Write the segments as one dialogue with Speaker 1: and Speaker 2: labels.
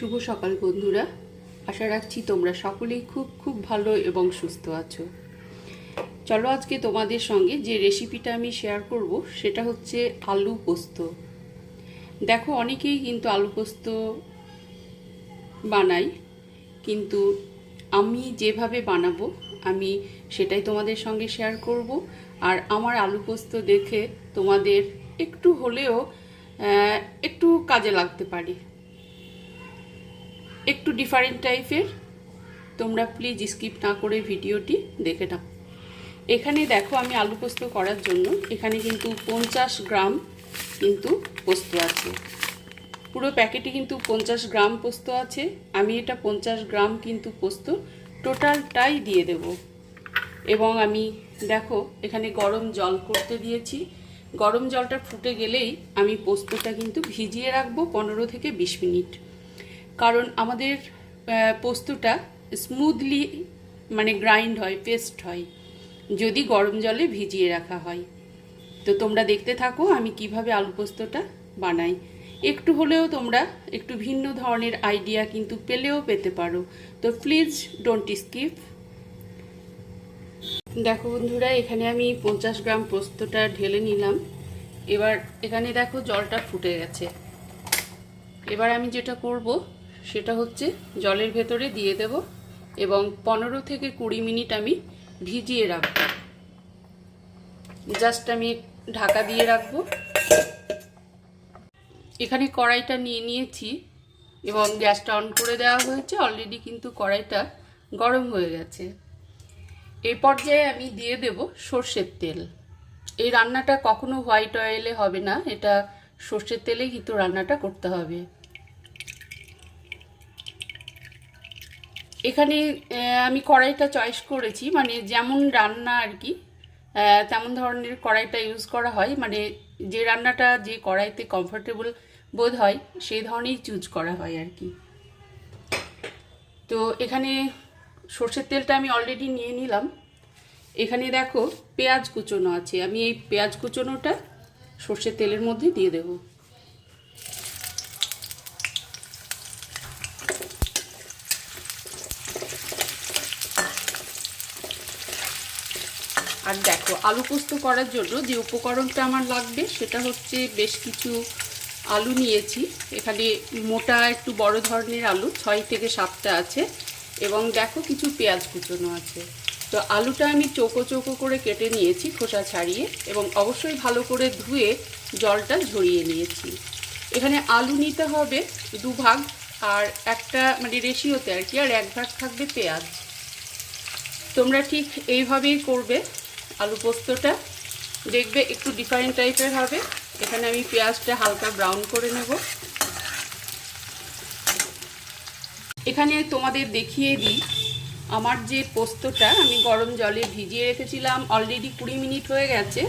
Speaker 1: শুভ সকাল বন্ধুরা। আশা রাখছি তোমরা সকলেই খুব খুব ভালো এবং সুস্থ আছো। চলো আজকে তোমাদের সঙ্গে যে রেসিপিটা আমি শেয়ার করব, সেটা হচ্ছে আলু পোস্ত। দেখো, অনেকেই কিন্তু আলু পোস্ত বানাই, কিন্তু আমি যেভাবে বানাবো, আমি সেটাই তোমাদের সঙ্গে শেয়ার করব। আর আমার আলু পোস্ত দেখে তোমাদের একটু হলেও একটু কাজে লাগতে পারে। একটু ডিফারেন্ট টাইপের তোমরা প্লিজ স্কিপ না করে ভিডিওটি দেখে নাও। এখানে দেখো আমি আলু পোস্ত করার জন্য, এখানে কিন্তু পঞ্চাশ গ্রাম কিন্তু পোস্ত আছে। পুরো প্যাকেটে কিন্তু পঞ্চাশ গ্রাম পোস্ত আছে। আমি এটা পঞ্চাশ গ্রাম কিন্তু পোস্ত টোটালটাই দিয়ে দেব। এবং আমি, দেখো, এখানে গরম জল করতে দিয়েছি। গরম জলটা ফুটে গেলেই আমি পোস্তটা কিন্তু ভিজিয়ে রাখব পনেরো থেকে বিশ মিনিট। কারণ আমাদের পোস্তটা স্মুথলি মানে গ্রাইন্ড হয় পেস্ট হয়, যদি গরম জলে ভিজিয়ে রাখা হয়। তো তোমরা দেখতে থাকো আমি কীভাবে আলু পোস্তটা বানাই। একটু হলেও তোমরা একটু ভিন্ন ধরনের আইডিয়া কিন্তু পেলেও পেতে পারো। তো প্লিজ ডোন্ট স্কিপ দেখো বন্ধুরা, এখানে আমি পঞ্চাশ গ্রাম পোস্তটা ঢেলে নিলাম। এবার এখানে দেখো জলটা ফুটে গেছে। এবার আমি যেটা করব সেটা হচ্ছে জলের ভেতরে দিয়ে দেব এবং পনেরো থেকে কুড়ি মিনিট আমি ভিজিয়ে রাখব। জাস্ট আমি ঢাকা দিয়ে রাখব। এখানে কড়াইটা নিয়ে নিয়েছি এবং গ্যাসটা অন করে দেওয়া হয়েছে। অলরেডি কিন্তু কড়াইটা গরম হয়ে গেছে। এই পর্যায়ে আমি দিয়ে দেব সর্ষের তেল। এই রান্নাটা কখনো হোয়াইট অয়েলে হবে না। এটা সর্ষের তেলে কিন্তু রান্নাটা করতে হবে। এখানে আমি কড়াইটা চয়েস করেছি মানে যেমন রান্না আর কি তেমন ধরনের কড়াইটা ইউজ করা হয় মানে যে রান্নাটা যে কড়াইতে কমফোর্টেবল বোধ হয়, সেই ধরনেরই চুজ করা হয় আর কি। তো এখানে সর্ষের তেলটা আমি অলরেডি নিয়ে নিলাম। এখানে দেখো পেঁয়াজ কুচোনো আছে, আমি এই পেঁয়াজ কুচোনোটা সর্ষের তেলের মধ্যে দিয়ে দেবো। আর দেখো, আলু পোস্ত করার জন্য যে উপকরণটা আমার লাগবে সেটা হচ্ছে বেশ কিছু আলু নিয়েছি। এখানে মোটা একটু বড় ধরনের আলু, ছয় থেকে সাতটা আছে। এবং দেখো কিছু পেঁয়াজ কুচোনো আছে। তো আলুটা আমি চৌকো চৌকো করে কেটে নিয়েছি খোসা ছাড়িয়ে এবং অবশ্যই ভালো করে ধুয়ে জলটা ঝরিয়ে নিয়েছি। এখানে আলু নিতে হবে দুভাগ আর একটা মানে রেশিওতে আর কি, আর এক ভাগ থাকবে পেঁয়াজ। তোমরা ঠিক এইভাবেই করবে। আলু পোস্তটা। দেখবে একটু ডিফারেন্ট টাইপের হবে। এখানে আমি পেঁয়াজটা হালকা ব্রাউন করে নেব। এখানে তোমাদের দেখিয়ে দিই, আমার যে পোস্তটা আমি গরম জলে ভিজিয়ে রেখেছিলাম অলরেডি কুড়ি মিনিট হয়ে গেছে।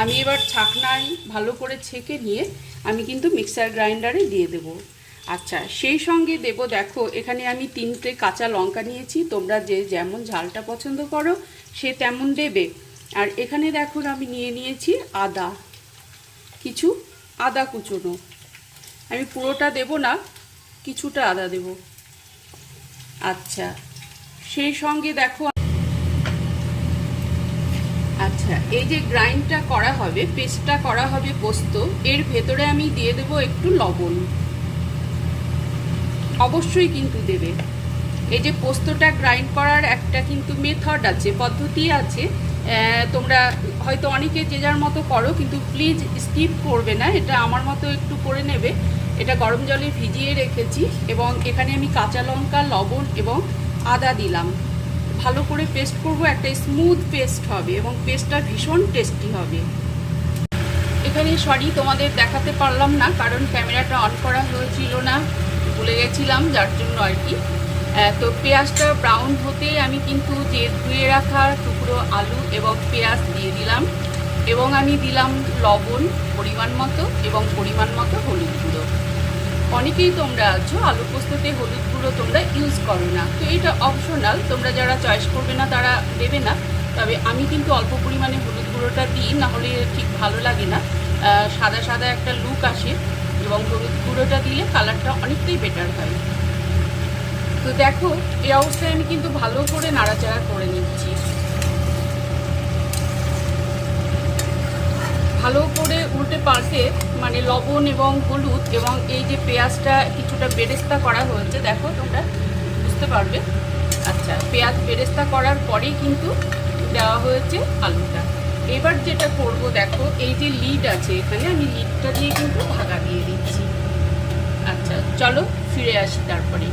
Speaker 1: আমি এবার ছাকনায় ভালো করে ছেঁকে নিয়ে আমি কিন্তু মিক্সার গ্রাইন্ডারে দিয়ে দেব। আচ্ছা সেই সঙ্গে দেব, দেখো, এখানে আমি তিনটে কাঁচা লঙ্কা নিয়েছি। তোমরা যে যেমন ঝালটা পছন্দ করো, সে তেমন দেবে। আর এখানে দেখো আমি নিয়ে নিয়েছি আদা, কিছু আদা কুচোনো। আমি পুরোটা দেব না, কিছুটা আদা দেব। আচ্ছা সেই সঙ্গে দেখো আচ্ছা এই যে গ্রাইন্ডটা করা হবে, পেস্টটা করা হবে পোস্ত, এর ভেতরে আমি দিয়ে দেব একটু লবণ। অবশ্যই কিন্তু দেবে। এই যে পোস্তটা গ্রাইন্ড করার একটা কিন্তু মেথড আছে, পদ্ধতি আছে তোমরা হয়তো অনেকে যে যার মতো করো, কিন্তু প্লিজ স্কিপ করবে না। এটা আমার মতো একটু করে নেবে। এটা গরম জলে ভিজিয়ে রেখেছি এবং এখানে আমি কাঁচা লঙ্কা, লবণ এবং আদা দিলাম। ভালো করে পেস্ট করব। একটা স্মুথ পেস্ট হবে এবং পেস্টটা ভীষণ টেস্টি হবে। এখানে সরি তোমাদের দেখাতে পারলাম না, কারণ ক্যামেরাটা অন করা হয়েছিল না। ভুলে গেছিলাম, যার জন্য আর কি। তো পেঁয়াজটা ব্রাউন হতে আমি কিন্তু যে ধুয়ে রাখা টুকরো আলু এবং পেঁয়াজ দিয়ে দিলাম। এবং আমি দিলাম লবণ, পরিমাণ মতো এবং পরিমাণ মতো হলুদ গুঁড়ো। অনেকেই তোমরা আছো, আলু পোস্ততে হলুদ গুঁড়ো তোমরা ইউজ করো না। তো এটা অপশনাল তোমরা যারা চয়েস করবে না তারা দেবে না। তবে আমি কিন্তু অল্প পরিমাণে হলুদ গুঁড়োটা দিই, নাহলে ঠিক ভালো লাগে না। সাদা সাদা একটা লুক আসে এবং হলুদ গুঁড়োটা দিলে কালারটা অনেকটাই বেটার হয়। তো দেখো, এই অবস্থায় আমি কিন্তু ভালো করে নাড়াচাড়া করে নিচ্ছি। ভালো করে উল্টে পাল্টে মানে লবণ এবং হলুদ এবং এই যে পেঁয়াজটা কিছুটা বেরেস্তা করা হয়েছে, দেখো তোমরা, বুঝতে পারবে। আচ্ছা পেঁয়াজ বেরেস্তা করার পরেই কিন্তু দেওয়া হয়েছে আলুটা। এবার যেটা করব, দেখো, এই যে লিড আছে এখানে, আমি লিডটা দিয়ে কিন্তু ভাগা দিয়ে দিচ্ছি। আচ্ছা চলো ফিরে আসি তারপরে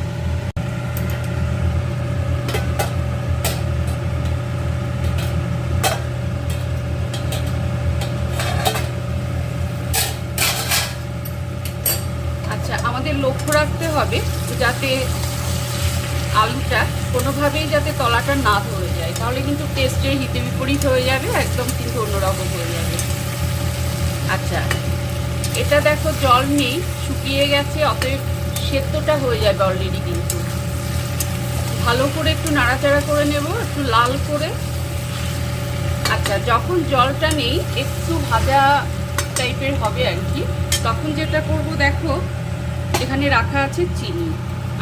Speaker 1: আচ্ছা আমাদের লক্ষ্য রাখতে হবে যাতে আলুটা কোনোভাবেই যাতে তলাটা না ধরে যায়। তাহলে কিন্তু টেস্টের হিতে বিপরীত হয়ে যাবে, একদম কিন্তু অন্যরকম হয়ে যাবে। আচ্ছা এটা দেখো জল নেই, শুকিয়ে গেছে, অতএব সেদ্ধটা হয়ে যাবে অলরেডি কিন্তু। ভালো করে একটু নাড়াচাড়া করে নেব, একটু লাল করে। আচ্ছা যখন জলটা নেই, একটু ভাজা টাইপের হবে আর কি, তখন যেটা করব দেখো এখানে রাখা আছে চিনি।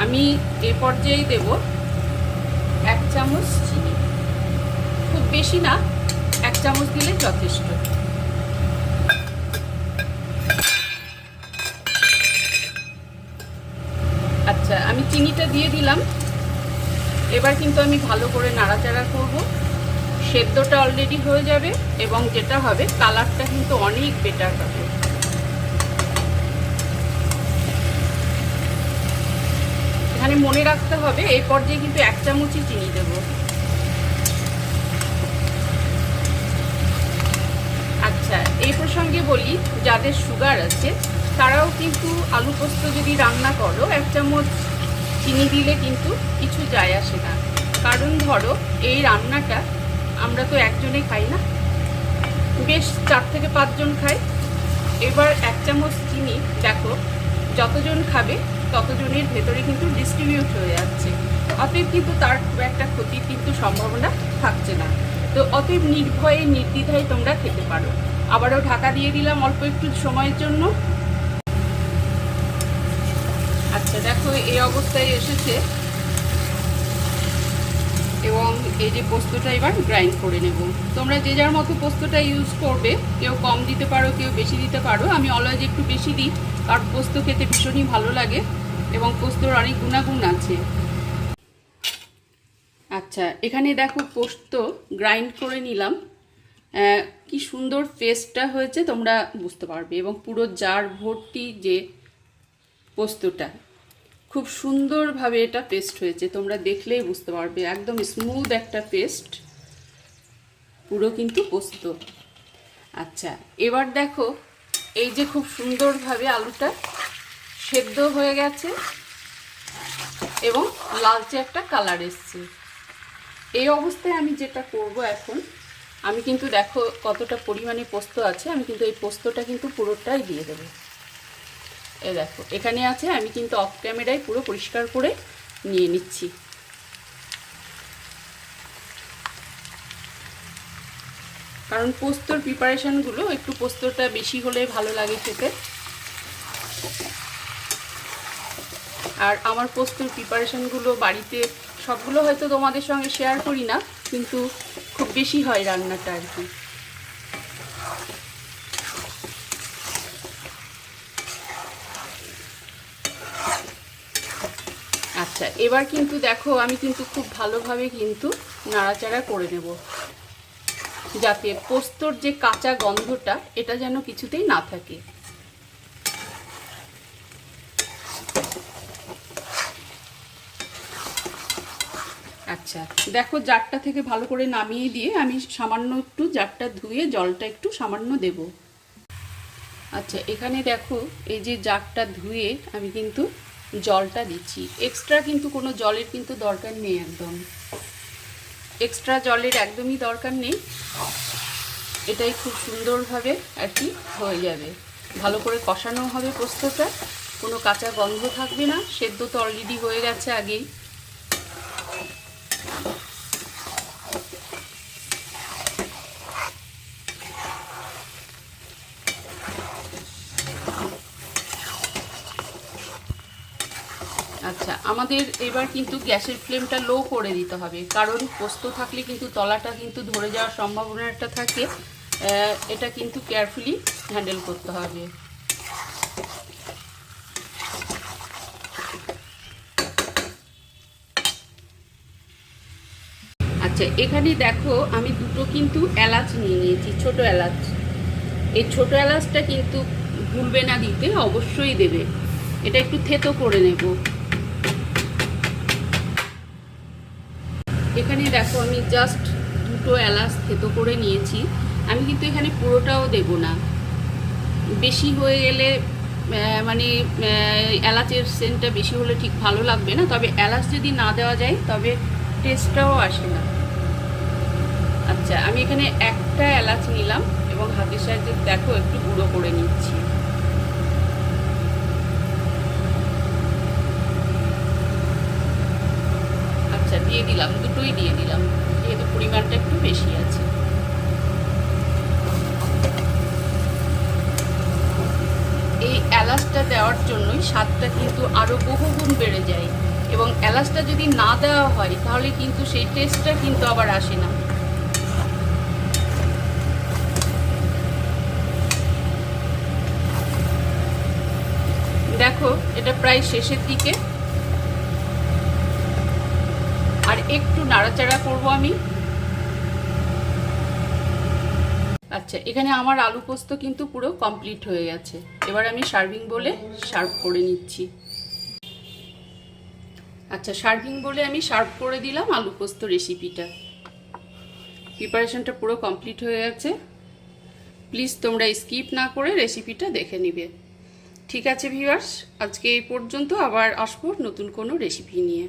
Speaker 1: আমি এ পর্যায়ে দেব এক চামচ চিনি। খুব বেশি না, এক চামচ দিলে যথেষ্ট। আচ্ছা আমি চিনিটা দিয়ে দিলাম। এবার কিন্তু আমি ভালো করে নাড়াচাড়া করব। সেদ্ধটা অলরেডি হয়ে যাবে এবং যেটা হবে কালারটা কিন্তু অনেক বেটার হবে। এখানে মনে রাখতে হবে, এই পর্যায়ে কিন্তু এক চামচই চিনি দেব। আচ্ছা এই প্রসঙ্গে বলি, যাদের সুগার আছে, তারাও কিন্তু আলু পোস্ত যদি রান্না করো, এক চামচ চিনি দিলে কিন্তু কিছু যায় আসে না। কারণ ধরো, এই রান্নাটা আমরা তো একজনে খাই না। বেশ চার থেকে পাঁচজন খাই এবার এক চামচ চিনি, দেখো, যতজন খাবে ততজনের ভেতরে কিন্তু ডিস্ট্রিবিউট হয়ে যাচ্ছে। অতএব কিন্তু তার খুব একটা ক্ষতির কিন্তু সম্ভাবনা থাকছে না। তো অতএব নির্ভয়ে, নির্দ্বিধায় তোমরা খেতে পারো। আবারও ঢাকা দিয়ে দিলাম অল্প একটু সময়ের জন্য। আচ্ছা দেখো, এই অবস্থায় এসেছে। এবং এই যে পোস্তটা এবার গ্রাইন্ড করে নেব। তোমরা যে যার মতো পোস্তটা ইউজ করবে, কেউ কম দিতে পারো, কেউ বেশি দিতে পারো। আমি অলওয়েজ একটু বেশি দিই, কারণ পোস্ত খেতে ভীষণই ভালো লাগে। এবং পোস্তর অনেক গুণাগুণ আছে। আচ্ছা এখানে দেখো পোস্ত গ্রাইন্ড করে নিলাম। কি সুন্দর পেস্টটা হয়েছে, তোমরা বুঝতে পারবে। এবং পুরো জার ভর্তি যে পোস্তটা, খুব সুন্দরভাবে এটা পেস্ট হয়েছে। তোমরা দেখলেই বুঝতে পারবে, একদম স্মুথ একটা পেস্ট পুরো কিন্তু পোস্ত। আচ্ছা এবার দেখো এই যে খুব সুন্দরভাবে আলুটা সেদ্ধ হয়ে গেছে এবং লালচে একটা কালার এসছে। এই অবস্থায় আমি যেটা করব এখন, আমি কিন্তু দেখো কতটা পরিমাণে পোস্ত আছে, আমি কিন্তু এই পোস্তটা কিন্তু পুরোটাই দিয়ে দেবো। এ দেখো, এখানে আছে, আমি কিন্তু অফ ক্যামেরায় পুরো পরিষ্কার করে নিয়ে নিচ্ছি। কারণ পোস্তর প্রিপারেশানগুলো একটু পোস্তটা বেশি হলে ভালো লাগে খেতে। আর আমার পোস্তর প্রিপারেশনগুলো বাড়িতে, সবগুলো হয়তো তোমাদের সঙ্গে শেয়ার করি না, কিন্তু খুব বেশি হয় রান্নাটা আর কি। আচ্ছা এবার কিন্তু দেখো, আমি কিন্তু খুব ভালোভাবে কিন্তু নাড়াচাড়া করে নেব। যাতে পোস্তর যে কাঁচা গন্ধটা, এটা যেন কিছুতেই না থাকে। আচ্ছা দেখো জারটা থেকে ভালো করে নামিয়ে দিয়ে আমি সামান্য একটু জারটা ধুয়ে জলটা একটু সামান্য দেব। আচ্ছা এখানে দেখো এই যে জারটা ধুয়ে আমি কিন্তু জলটা দিচ্ছি। এক্সট্রা কিন্তু কোনো জলের কিন্তু দরকার নেই একদম। এক্সট্রা জলের একদমই দরকার নেই। এটাই খুব সুন্দরভাবে আর কি হয়ে যাবে। ভালো করে কষানো হবে পোস্তটা। কোনো কাঁচা গন্ধ থাকবে না। সেদ্ধ তো অলরেডি হয়ে গেছে আগেই আচ্ছা আমাদের এবার কিন্তু গ্যাসের ফ্লেমটা লো করে দিতে হবে। কারণ পোস্ত থাকলে কিন্তু তলাটা কিন্তু ধরে যাওয়ার সম্ভাবনাটা থাকে। এটা কিন্তু কেয়ারফুলি হ্যান্ডেল করতে হবে। আচ্ছা এখানে দেখো আমি দুটো কিন্তু এলাচ নিয়ে নিয়েছি, ছোট এলাচ। এই ছোট এলাচটা কিন্তু ভুলবে না দিতে, অবশ্যই দেবে। এটা একটু থেতো করে নেব। এখানে দেখো আমি জাস্ট দুটো এলাচ থেতো করে নিয়েছি। আমি কিন্তু এখানে পুরোটাও দেব না। বেশি হয়ে গেলে মানে এলাচের সেন্টটা বেশি হলে ঠিক ভালো লাগবে না। তবে এলাচ যদি না দেওয়া যায়, তবে টেস্টটাও আসে না। আচ্ছা আমি এখানে একটা এলাচ নিলাম এবং হাতের সাহায্যে দেখো একটু গুঁড়ো করে নিচ্ছি আচ্ছা দিয়ে দিলাম দুটোই দিয়ে দিলাম। যেহেতু পরিমাণটা একটু বেশি আছে। এই এলাচটা দেওয়ার জন্যই স্বাদটা কিন্তু আরও বহুগুণ বেড়ে যায়। এবং এলাচটা যদি না দেওয়া হয়, তাহলে কিন্তু সেই টেস্টটা কিন্তু আবার আসে না। দেখো, এটা প্রায় শেষের দিকে আর একটু নাড়াচাড়া করব আমি। আচ্ছা এখানে আমার আলু পোস্ত কিন্তু পুরো কমপ্লিট হয়ে গেছে। এবার আমি সার্ভিং বলে সার্ভ করে নিচ্ছি। আচ্ছা সার্ভিং বলে আমি সার্ভ করে দিলাম আলু পোস্ত রেসিপিটা। প্রিপারেশনটা পুরো কমপ্লিট হয়ে গেছে। প্লিজ তোমরা স্কিপ না করে রেসিপিটা দেখে নিবে। ঠিক আছে ভিউয়ার্স, আজকে এই পর্যন্ত আবার আসব নতুন কোনো রেসিপি নিয়ে।